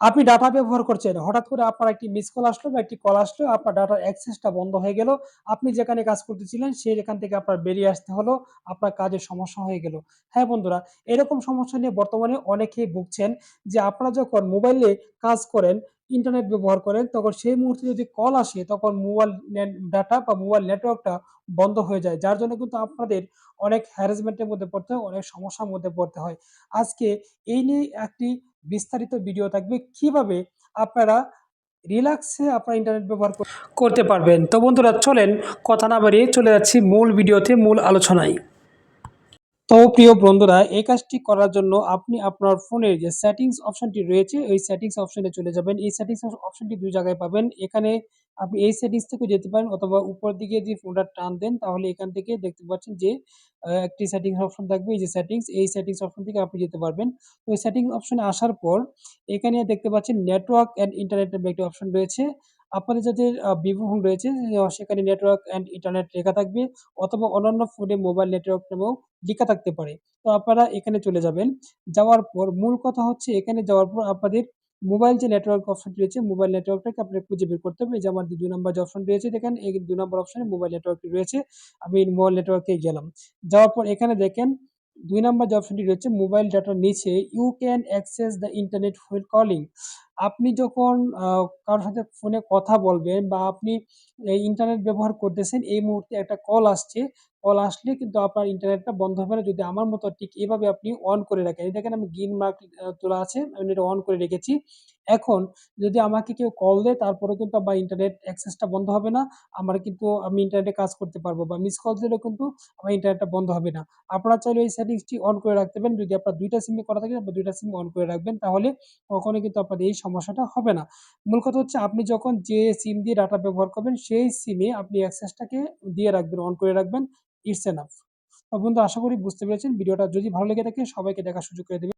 আপনি ডাটা ব্যবহার করছেন, হঠাৎ করে আপনার একটি মিস কল আসলো বা একটি কল আসলো, আপনার ডাটার অ্যাক্সেসটা বন্ধ হয়ে গেল। আপনি যেখানে কাজ করতেছিলেন সেখান থেকে আপনার বেরিয়ে আসতে হলো, আপনার কাজের সমস্যা হয়ে গেল। হ্যাঁ বন্ধুরা, এরকম সমস্যা নিয়ে বর্তমানে অনেকেই ভুগছেন যে আপনারা যখন মোবাইলে কাজ করেন, ইন্টারনেট ব্যবহার করেন, তখন সেই মুহূর্তে যদি কল আসে তখন মোবাইল ডাটা বা মোবাইল নেটওয়ার্কটা বন্ধ হয়ে যায়। যার জন্য কিন্তু আপনাদের অনেক হ্যারাসমেন্টের মধ্যে পড়তে হয়, অনেক সমস্যার মধ্যে পড়তে হয়। আজকে এই নিয়ে একটি বিস্তারিত ভিডিও থাকবে কীভাবে আপনারা রিল্যাক্সে আপনার ইন্টারনেট ব্যবহার করতে পারবেন। তো বন্ধুরা চলেন কথা না বাড়িয়ে চলে যাচ্ছি মূল ভিডিওতে, মূল আলোচনায়। তো প্রিয় বন্ধুরা এই কাজটি করার জন্য আপনি আপনার ফোনের যে সেটিংস অপশনটি রয়েছে, ওই সেটিংস অপশনে চলে যাবেন। এই সেটিংস অপ অপশনটি দুই জায়গায় পাবেন। এখানে আপনি এই সেটিংস থেকে যেতে পারেন অথবা উপর দিকে যদি ফোনটা টান দেন তাহলে এখান থেকে দেখতে পাচ্ছেন যে একটি সেটিংস অপশন থাকবে এই যে সেটিংস, এই সেটিংস অপশন থেকে আপনি যেতে পারবেন। তো এই সেটিংস অপশনে আসার পর এখানে দেখতে পাচ্ছেন নেটওয়ার্ক অ্যান্ড ইন্টারনেট একটি অপশন রয়েছে। আপনাদের যাদের ভিভো রয়েছে সেখানে নেটওয়ার্ক অ্যান্ড ইন্টারনেট লেখা থাকবে অথবা অন্যান্য ফোনে মোবাইল নেটওয়ার্ক নামেও লেখা থাকতে পারে। তো আপনারা এখানে চলে যাবেন। যাওয়ার পর মূল কথা হচ্ছে এখানে যাওয়ার পর আপনাদের মোবাইল যে নেটওয়ার্ক অপশনটি রয়েছে, মোবাইল নেটওয়ার্কটাকে আপনার খুঁজে বের করতে হবে। যে আমার ২ নাম্বার যে অপশন রয়েছে দেখেন এই ২ নম্বর অপশনে মোবাইল নেটওয়ার্কটি রয়েছে। আমি মোবাইল নেটওয়ার্কে গেলাম। যাওয়ার পর এখানে দেখেন দুই নাম্বার যে অপশনটি রয়েছে মোবাইল ডাটার নিচে you can access the internet while calling. আপনি যখন, আ, কারও সাথে ফোনে কথা বলবেন বা আপনি ইন্টারনেট ব্যবহার করতেছেন, এই মুহূর্তে একটা কল আসছে। কল আসলে কিন্তু আপনার ইন্টারনেটটা বন্ধ হবে না যদি আমার মতো ঠিক এভাবে আপনি অন করে রাখেন। এই দেখেন আমি গ্রিন মার্ক তোলা আছে। আমি এটা অন করে রেখেছি। এখন যদি আমাকে কেউ কল দেয়, তারপরেও কিন্তু আমার ইন্টারনেট অ্যাক্সেসটা বন্ধ হবে না। আমার কিন্তু আমি ইন্টারনেটে কাজ করতে পারব বা মিস কল দিলেও কিন্তু আমার ইন্টারনেটটা বন্ধ হবে না। আপনারা চাইলে এই সেটিংসটি অন করে রাখতে পারেন। যদি আপনার ২ টা সিমে করা থাকে, আপনার ২ টা সিম অন করে রাখবেন। তাহলে কখনোই কিন্তু আপনাদের এই সমস্যাটা হবে না। মূল কথা হচ্ছে আপনি যখন যে সিম দিয়ে ডাটা ব্যবহার করবেন সেই সিমে আপনি অ্যাক্সেসটাকে দিয়ে রাখবেন, অন করে রাখবেন। It's enough. বন্ধু আশা করি বুঝতে পেরেছেন। ভিডিওটা যদি ভালো লেগে থাকে সবাইকে দেখার সুযোগ করে দিবেন।